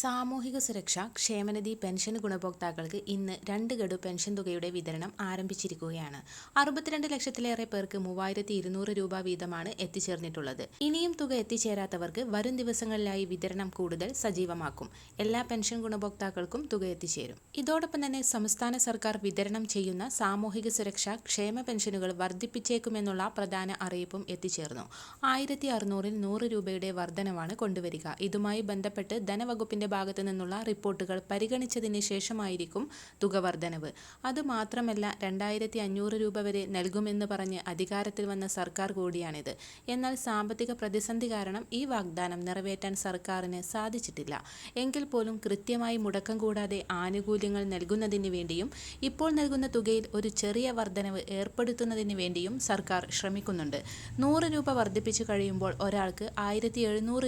സാമൂഹിക സുരക്ഷ ക്ഷേമനിധി പെൻഷൻ ഗുണഭോക്താക്കൾക്ക് ഇന്ന് രണ്ട് ഗഡു പെൻഷൻ തുകയുടെ വിതരണം ആരംഭിച്ചിരിക്കുകയാണ്. അറുപത്തിരണ്ട് ലക്ഷത്തിലേറെ പേർക്ക് മൂവായിരത്തി ഇരുന്നൂറ് രൂപ വീതമാണ് എത്തിച്ചേർന്നിട്ടുള്ളത്. ഇനിയും തുക എത്തിച്ചേരാത്തവർക്ക് വരും ദിവസങ്ങളിലായി വിതരണം കൂടുതൽ സജീവമാക്കും. എല്ലാ പെൻഷൻ ഗുണഭോക്താക്കൾക്കും തുക എത്തിച്ചേരും. ഇതോടൊപ്പം തന്നെ സംസ്ഥാന സർക്കാർ വിതരണം ചെയ്യുന്ന സാമൂഹിക സുരക്ഷ ക്ഷേമ പെൻഷനുകൾ വർദ്ധിപ്പിച്ചേക്കുമെന്നുള്ള പ്രധാന അറിയിപ്പും എത്തിച്ചേർന്നു. ആയിരത്തി അറുന്നൂറിൽ നൂറ് രൂപയുടെ വർധനവാണ് കൊണ്ടുവരിക. ഇതുമായി ബന്ധപ്പെട്ട് ധനവകുപ്പിന്റെ ഭാഗത്തു നിന്നുള്ള റിപ്പോർട്ടുകൾ പരിഗണിച്ചതിന് ശേഷമായിരിക്കും തുക വർധനവ്. അതുമാത്രമല്ല രണ്ടായിരത്തി അഞ്ഞൂറ് രൂപ വരെ നൽകുമെന്ന് പറഞ്ഞ് അധികാരത്തിൽ വന്ന സർക്കാർ കൂടിയാണിത്. എന്നാൽ സാമ്പത്തിക പ്രതിസന്ധി കാരണം ഈ വാഗ്ദാനം നിറവേറ്റാൻ സർക്കാരിന് സാധിച്ചിട്ടില്ല. എങ്കിൽ പോലും കൃത്യമായി മുടക്കം കൂടാതെ ആനുകൂല്യങ്ങൾ നൽകുന്നതിന് വേണ്ടിയും ഇപ്പോൾ നൽകുന്ന തുകയിൽ ഒരു ചെറിയ വർധനവ് ഏർപ്പെടുത്തുന്നതിന് വേണ്ടിയും സർക്കാർ ശ്രമിക്കുന്നുണ്ട്. നൂറ് രൂപ വർദ്ധിപ്പിച്ചു കഴിയുമ്പോൾ ഒരാൾക്ക് ആയിരത്തി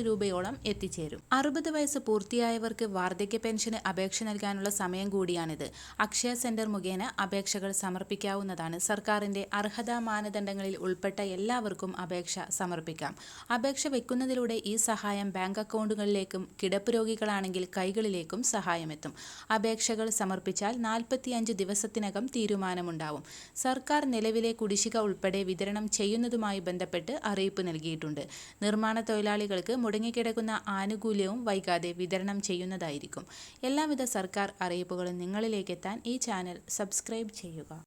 രൂപയോളം എത്തിച്ചേരും. അറുപത് വയസ്സ് പൂർത്തിയായി പ്രായപൂർത്തിയായവർക്ക് വാർദ്ധക്യ പെൻഷന് അപേക്ഷ നൽകാനുള്ള സമയം കൂടിയാണിത്. അക്ഷയ സെന്റർ മുഖേന അപേക്ഷകൾ സമർപ്പിക്കാവുന്നതാണ്. സർക്കാരിന്റെ അർഹതാ മാനദണ്ഡങ്ങളിൽ ഉൾപ്പെട്ട എല്ലാവർക്കും അപേക്ഷ സമർപ്പിക്കാം. അപേക്ഷ വെക്കുന്നതിലൂടെ ഈ സഹായം ബാങ്ക് അക്കൗണ്ടുകളിലേക്കും കിടപ്പ് രോഗികളാണെങ്കിൽ കൈകളിലേക്കും സഹായമെത്തും. അപേക്ഷകൾ സമർപ്പിച്ചാൽ നാൽപ്പത്തിയഞ്ച് ദിവസത്തിനകം തീരുമാനമുണ്ടാവും. സർക്കാർ നിലവിലെ കുടിശ്ശിക ഉൾപ്പെടെ വിതരണം ചെയ്യുന്നതുമായി ബന്ധപ്പെട്ട് അറിയിപ്പ് നൽകിയിട്ടുണ്ട്. നിർമ്മാണ തൊഴിലാളികൾക്ക് മുടങ്ങിക്കിടക്കുന്ന ആനുകൂല്യവും വൈകാതെ വിതരണം വിതരണം ചെയ്യുന്നതായിരിക്കും. എല്ലാവിധ സർക്കാർ അറിയിപ്പുകളും നിങ്ങളിലേക്കെത്താൻ ഈ ചാനൽ സബ്സ്ക്രൈബ് ചെയ്യുക.